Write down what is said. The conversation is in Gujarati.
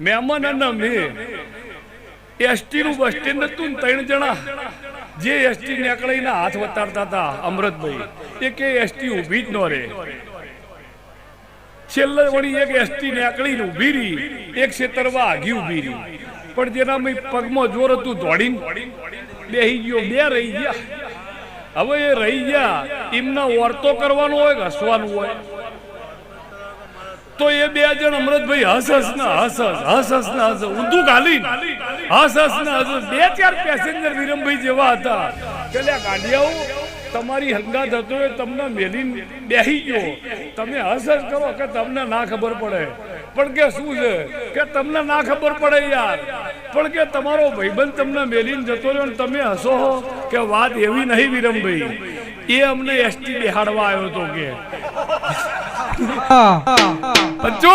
મહેમાન અને મેં એસટી નું બસ હતું ને ત્રણ જણા. જે એસટી નીકળીને હાથ વતાડતા હતા અમૃતભાઈ. એ કે એસટી ઊભી જ ન રહે. છેલ્લે વળી એક એસટી નીકળીને ઊભી રહી. એક ક્ષેત્રમાં આગી ઊભી રહી. પણ જેના મેં પગમાં જોર હતું દોડીને બેહી ગયો. બે રહી ગયા. હવે એ રહી ગયા. એમના વર્તો કરવાનો હોય હસવાનું હોય? તો એ બે જણ અમૃતભાઈ હસ હસ ને હસ હસ હસ હસ ને હસ ઊંધું ગાલી હસ હસ ને હસ બે ચાર પેસેન્જર વિરમભાઈ જેવા હતા. લ્યા ગાંડિયાઓ, તમારી હંગાત હતો એ તમને મેલી બેહી ગયો. તમે હસ હસ કરો કે તમને ના ખબર પડે? પણ કે શું છે? કે તમને ના ખબર પડે યાર. પણ કે તમારો ભાઈબંધ તમને મેલીને જતો રહ્યો ને તમે હસો હો કે વાત એવી નહીં વિરમભાઈ. એ અમને એસટી બેહાડવા આવ્યો હતો કે. 很重